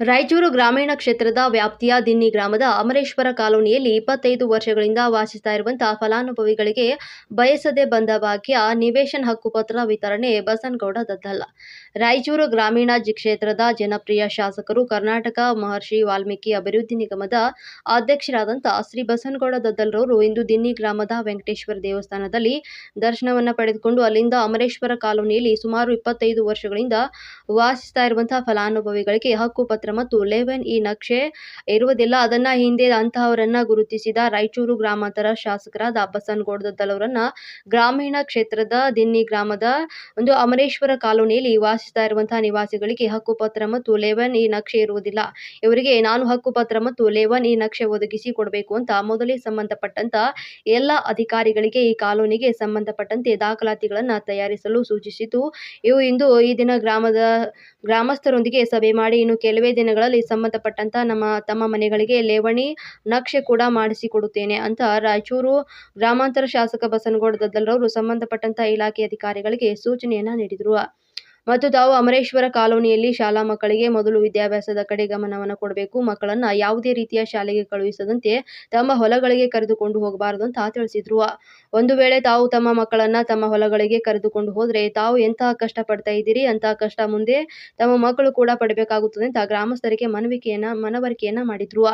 ರಾಯಚೂರು ಗ್ರಾಮೀಣ ಕ್ಷೇತ್ರದ ವ್ಯಾಪ್ತಿಯ ದಿನ್ನಿ ಗ್ರಾಮದ ಅಮರೇಶ್ವರ ಕಾಲೋನಿಯಲ್ಲಿ ಇಪ್ಪತ್ತೈದು ವರ್ಷಗಳಿಂದ ವಾಸಿಸ್ತಾ ಇರುವಂತಹ ಫಲಾನುಭವಿಗಳಿಗೆ ಬಯಸದೆ ಬಂದ ಭಾಗ್ಯ ನಿವೇಶನ ಹಕ್ಕುಪತ್ರ ವಿತರಣೆ ಬಸನಗೌಡ ದದ್ದಲ್ಲ. ರಾಯಚೂರು ಗ್ರಾಮೀಣ ಕ್ಷೇತ್ರದ ಜನಪ್ರಿಯ ಶಾಸಕರು ಕರ್ನಾಟಕ ಮಹರ್ಷಿ ವಾಲ್ಮೀಕಿ ಅಭಿವೃದ್ಧಿ ನಿಗಮದ ಅಧ್ಯಕ್ಷರಾದಂತಹ ಶ್ರೀ ಬಸನಗೌಡ ದದ್ದಲ್ರವರು ಇಂದು ದಿನ್ನಿ ಗ್ರಾಮದ ವೆಂಕಟೇಶ್ವರ ದೇವಸ್ಥಾನದಲ್ಲಿ ದರ್ಶನವನ್ನ ಪಡೆದುಕೊಂಡು ಅಲ್ಲಿಂದ ಅಮರೇಶ್ವರ ಕಾಲೋನಿಯಲ್ಲಿ ಸುಮಾರು ಇಪ್ಪತ್ತೈದು ವರ್ಷಗಳಿಂದ ವಾಸಿಸ್ತಾ ಇರುವಂತಹ ಫಲಾನುಭವಿಗಳಿಗೆ ಹಕ್ಕುಪತ್ರ ಮತ್ತು ಲೆವೆನ್ ಈ ನಕ್ಷೆ ಇರುವುದಿಲ್ಲ ಅದನ್ನ ಹಿಂದೆ ಅಂತಹವರನ್ನ ಗುರುತಿಸಿದ ರಾಯಚೂರು ಗ್ರಾಮಾಂತರ ಶಾಸಕರಾದ ಬಸನಗೌಡ ದದ್ದಲ್ ಅವರನ್ನ ಗ್ರಾಮೀಣ ಕ್ಷೇತ್ರದ ದಿನ್ನಿ ಗ್ರಾಮದ ಒಂದು ಅಮರೇಶ್ವರ ಕಾಲೋನಿಯಲ್ಲಿ ವಾಸಿಸ್ತಾ ಇರುವಂತಹ ನಿವಾಸಿಗಳಿಗೆ ಹಕ್ಕುಪತ್ರ ಮತ್ತು ಲೆವೆನ್ ಈ ನಕ್ಷೆ ಇರುವುದಿಲ್ಲ ಇವರಿಗೆ ನಾನು ಹಕ್ಕುಪತ್ರ ಮತ್ತು ಲೆವೆನ್ ಈ ನಕ್ಷೆ ಒದಗಿಸಿ ಕೊಡಬೇಕು ಅಂತ ಮೊದಲೇ ಸಂಬಂಧಪಟ್ಟಂತ ಎಲ್ಲ ಅಧಿಕಾರಿಗಳಿಗೆ ಈ ಕಾಲೋನಿಗೆ ಸಂಬಂಧಪಟ್ಟಂತೆ ದಾಖಲಾತಿಗಳನ್ನ ತಯಾರಿಸಲು ಸೂಚಿಸಿತು. ಇವು ಇಂದು ಈ ದಿನ ಗ್ರಾಮದ ಗ್ರಾಮಸ್ಥರೊಂದಿಗೆ ಸಭೆ ಮಾಡಿ ಇನ್ನು ಕೆಲವೇ ದಿನಗಳಲ್ಲಿ ಸಂಬಂಧಪಟ್ಟಂತ ನಮ್ಮ ತಮ್ಮ ಮನೆಗಳಿಗೆ ಲೇವಣಿ, ನಕ್ಷೆ ಕೂಡ ಮಾಡಿಸಿಕೊಡುತ್ತೇನೆ ಅಂತ ರಾಯಚೂರು ಗ್ರಾಮಾಂತರ ಶಾಸಕ ಬಸನಗೌಡ ದದ್ದಲ್ರವರು ಸಂಬಂಧಪಟ್ಟಂತ ಇಲಾಖೆ ಅಧಿಕಾರಿಗಳಿಗೆ ಸೂಚನೆಯನ್ನ ನೀಡಿದರು. ಮತ್ತು ತಾವು ಅಮರೇಶ್ವರ ಕಾಲೋನಿಯಲ್ಲಿ ಶಾಲಾ ಮಕ್ಕಳಿಗೆ ಮೊದಲು ವಿದ್ಯಾಭ್ಯಾಸದ ಕಡೆ ಗಮನವನ್ನು ಕೊಡಬೇಕು. ಮಕ್ಕಳನ್ನ ಯಾವುದೇ ರೀತಿಯ ಶಾಲೆಗೆ ಕಳುಹಿಸದಂತೆ ತಮ್ಮ ಹೊಲಗಳಿಗೆ ಕರೆದುಕೊಂಡು ಹೋಗಬಾರದು ಅಂತ ತಿಳಿಸಿದ್ರು. ಒಂದು ವೇಳೆ ತಾವು ತಮ್ಮ ಮಕ್ಕಳನ್ನ ತಮ್ಮ ಹೊಲಗಳಿಗೆ ಕರೆದುಕೊಂಡು ಹೋದ್ರೆ ತಾವು ಎಂತಹ ಕಷ್ಟ ಪಡ್ತಾ ಇದ್ದೀರಿ? ಅಂತ ಕಷ್ಟ ಮುಂದೆ ತಮ್ಮ ಮಕ್ಕಳು ಕೂಡ ಪಡಬೇಕಾಗುತ್ತದೆ ಅಂತ ಗ್ರಾಮಸ್ಥರಿಗೆ ಮನವಿಕೆಯನ್ನ, ಮನವರಿಕೆಯನ್ನ ಮಾಡಿದ್ರು.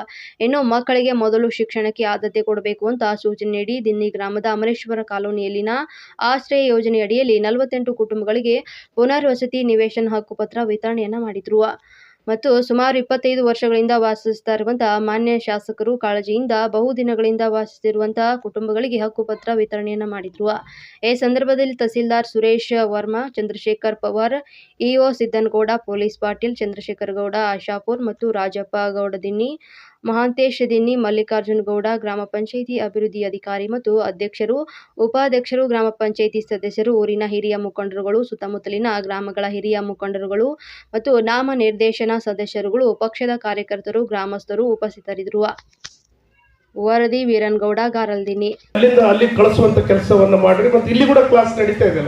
ಇನ್ನು ಮಕ್ಕಳಿಗೆ ಮೊದಲು ಶಿಕ್ಷಣಕ್ಕೆ ಆದ್ಯತೆ ಕೊಡಬೇಕು ಅಂತ ಸೂಚನೆ ನೀಡಿ ದಿನ್ನಿ ಗ್ರಾಮದ ಅಮರೇಶ್ವರ ಕಾಲೋನಿಯಲ್ಲಿನ ಆಶ್ರಯ ಯೋಜನೆ ಅಡಿಯಲ್ಲಿ ನಲವತ್ತೆಂಟು ಕುಟುಂಬಗಳಿಗೆ ಪುನರ್ವಸತಿ ನಿವೇಶನ ಹಕ್ಕುಪತ್ರ ವಿತರಣೆಯನ್ನ ಮಾಡಿದ್ರು. ಮತ್ತು ಸುಮಾರು ಇಪ್ಪತ್ತೈದು ವರ್ಷಗಳಿಂದ ವಾಸಿಸ್ತಾ ಇರುವಂತಹ ಮಾನ್ಯ ಶಾಸಕರು ಕಾಳಜಿಯಿಂದ ಬಹುದಿನಗಳಿಂದ ವಾಸಿಸುತ್ತಿರುವಂತಹ ಕುಟುಂಬಗಳಿಗೆ ಹಕ್ಕುಪತ್ರ ವಿತರಣೆಯನ್ನ ಮಾಡಿದ್ರು. ಈ ಸಂದರ್ಭದಲ್ಲಿ ತಹಸೀಲ್ದಾರ್ ಸುರೇಶ್ ವರ್ಮಾ, ಚಂದ್ರಶೇಖರ್ ಪವಾರ್, ಇಒ ಸಿದ್ದನಗೌಡ, ಪೊಲೀಸ್ ಪಾಟೀಲ್, ಚಂದ್ರಶೇಖರ್ ಗೌಡ, ಆಶಾಪುರ್ ಮತ್ತು ರಾಜಪ್ಪ ಗೌಡ ದಿನ್ನಿ ಮಹಾಂತೇಶ್ ದಿನ್ನಿ ಮಲ್ಲಿಕಾರ್ಜುನ ಗೌಡ ಗ್ರಾಮ ಪಂಚಾಯಿತಿ ಅಭಿವೃದ್ಧಿ ಅಧಿಕಾರಿ ಮತ್ತು ಅಧ್ಯಕ್ಷರು, ಉಪಾಧ್ಯಕ್ಷರು, ಗ್ರಾಮ ಪಂಚಾಯಿತಿ ಸದಸ್ಯರು, ಊರಿನ ಹಿರಿಯ ಮುಖಂಡರುಗಳು, ಸುತ್ತಮುತ್ತಲಿನ ಗ್ರಾಮಗಳ ಹಿರಿಯ ಮುಖಂಡರುಗಳು ಮತ್ತು ನಾಮ ನಿರ್ದೇಶನ ಸದಸ್ಯರುಗಳು, ಪಕ್ಷದ ಕಾರ್ಯಕರ್ತರು, ಗ್ರಾಮಸ್ಥರು ಉಪಸ್ಥಿತರಿದ್ದರು. ವರದಿ ವೀರನ್ಗೌಡ ಗಾರಲ್ದಿನಿ ಅಲ್ಲಿಂದ ಅಲ್ಲಿ ಕಳಿಸುವಂತ ಕೆಲಸವನ್ನು ಮಾಡಿರಿ ಮತ್ತೆ ಇಲ್ಲಿ ಕೂಡ ಕ್ಲಾಸ್ ನಡೀತಾ ಇದೆ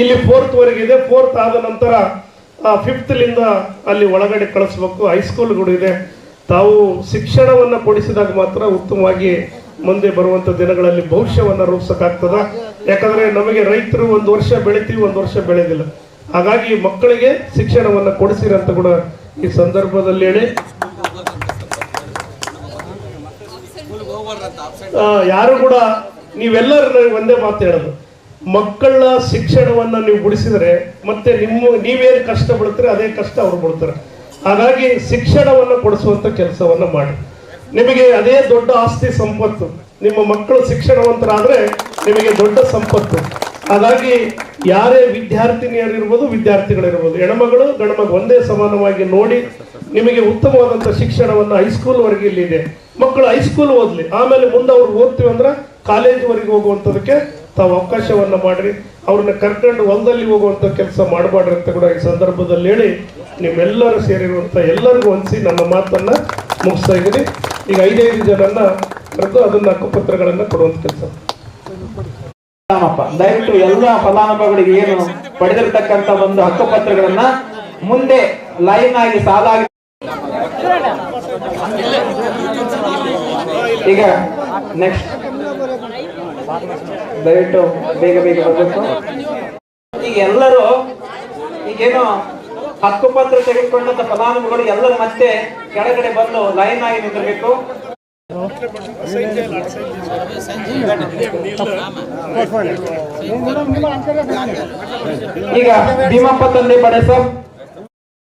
ಇಲ್ಲಿ ಫೋರ್ತ್ ವರೆಗೆ ಇದೆ. ಫೋರ್ತ್ ಆದ ನಂತರ ಫಿಫ್ತ್ ಲಿಂದ ಅಲ್ಲಿ ಒಳಗಡೆ ಕಳಿಸ್ಬೇಕು. ಹೈಸ್ಕೂಲ್ಗಳು ಇದೆ. ತಾವು ಶಿಕ್ಷಣವನ್ನು ಕೊಡಿಸಿದಾಗ ಮಾತ್ರ ಉತ್ತಮವಾಗಿ ಮುಂದೆ ಬರುವಂತ ದಿನಗಳಲ್ಲಿ ಭವಿಷ್ಯವನ್ನು ರೂಪಿಸೋಕ್ಕಾಗ್ತದ? ಯಾಕಂದ್ರೆ ನಮಗೆ ರೈತರು ಒಂದು ವರ್ಷ ಬೆಳಿತೀವಿ, ಒಂದು ವರ್ಷ ಬೆಳೆದಿಲ್ಲ. ಹಾಗಾಗಿ ಮಕ್ಕಳಿಗೆ ಶಿಕ್ಷಣವನ್ನು ಕೊಡಿಸಿರಂತ ಕೂಡ ಈ ಸಂದರ್ಭದಲ್ಲಿ ಹೇಳಿ. ಯಾರು ಕೂಡ ನೀವೆಲ್ಲರೂ ಒಂದೇ ಮಾತು ಹೇಳೋದು. ಮಕ್ಕಳ ಶಿಕ್ಷಣವನ್ನು ನೀವು ಬಿಡಿಸಿದರೆ ಮತ್ತೆ ನಿಮ್ಮ, ನೀವೇನು ಕಷ್ಟ ಬೀಳ್ತೀರಿ ಅದೇ ಕಷ್ಟ ಅವ್ರು ಬಿಡ್ತಾರೆ ಹಾಗಾಗಿ ಶಿಕ್ಷಣವನ್ನು ಕೊಡಿಸುವಂತ ಕೆಲಸವನ್ನು ಮಾಡಿ. ನಿಮಗೆ ಅದೇ ದೊಡ್ಡ ಆಸ್ತಿ ಸಂಪತ್ತು, ನಿಮ್ಮ ಮಕ್ಕಳು ಶಿಕ್ಷಣವಂತರಾದ್ರೆ ನಿಮಗೆ ದೊಡ್ಡ ಸಂಪತ್ತು. ಹಾಗಾಗಿ ಯಾರೇ ವಿದ್ಯಾರ್ಥಿನಿಯರಿರ್ಬೋದು ವಿದ್ಯಾರ್ಥಿಗಳಿರ್ಬೋದು, ಹೆಣ್ಮಗಳು ಗಣಮಗ ಒಂದೇ ಸಮಾನವಾಗಿ ನೋಡಿ ನಿಮಗೆ ಉತ್ತಮವಾದಂಥ ಶಿಕ್ಷಣವನ್ನು ಹೈಸ್ಕೂಲ್ ವರೆಗೆ ಇಲ್ಲಿ ಇದೆ. ಮಕ್ಕಳು ಹೈಸ್ಕೂಲ್ ಓದಲಿ, ಆಮೇಲೆ ಮುಂದೆ ಅವ್ರು ಓದ್ತೀವಿ ಅಂದ್ರೆ ಕಾಲೇಜ್ವರೆಗೆ ಹೋಗುವಂಥದಕ್ಕೆ ತಾವು ಅವಕಾಶವನ್ನು ಮಾಡಿರಿ. ಅವ್ರನ್ನ ಕರ್ಕೊಂಡು ಹೊಲದಲ್ಲಿ ಹೋಗುವಂಥ ಕೆಲಸ ಮಾಡಬಾರ್ದು ಅಂತ ಕೂಡ ಈ ಸಂದರ್ಭದಲ್ಲಿ ಹೇಳಿ ನಿಮ್ಮೆಲ್ಲರೂ ಸೇರಿರುವಂಥ ಎಲ್ಲರಿಗೂ ಹೊಂದಿಸಿ ನನ್ನ ಮಾತನ್ನು ಮುಗಿಸ್ತಾ ಇದ್ದೀನಿ. ಈಗ ಐದೈದು ಜನನ್ನ ಕರೆದು ಅದನ್ನು ಹಕ್ಕುಪತ್ರಗಳನ್ನು ಕೊಡುವಂಥ ಕೆಲಸ. ದಯವಿಟ್ಟು ಎಲ್ಲ ಫಲಾನುಭವಿಗಳಿಗೆ ಏನು ಪಡೆದಿರತಕ್ಕಂತ ಒಂದು ಹಕ್ಕುಪತ್ರಗಳನ್ನ ಮುಂದೆ ಲೈನ್ ಆಗಿ ಸಾಲಾಗಿ ಈಗ ನೆಕ್ಸ್ಟ್ ದಯವಿಟ್ಟು ಬೇಗ ಬೇಗ ಬರಬೇಕು. ಈಗ ಎಲ್ಲರೂ ಈಗೇನು ಹಕ್ಕುಪತ್ರ ತೆಗೆದುಕೊಂಡಂತ ಫಲಾನುಭವಿಗಳು ಎಲ್ಲರೂ ಮತ್ತೆ ಕೆಳಗಡೆ ಬಂದು ಲೈನ್ ಆಗಿ ನಿಂತಿರಬೇಕು. ಈಗ ಭೀಮಪ್ಪ ತಂದೆ ಬಡೆ ಸರ್.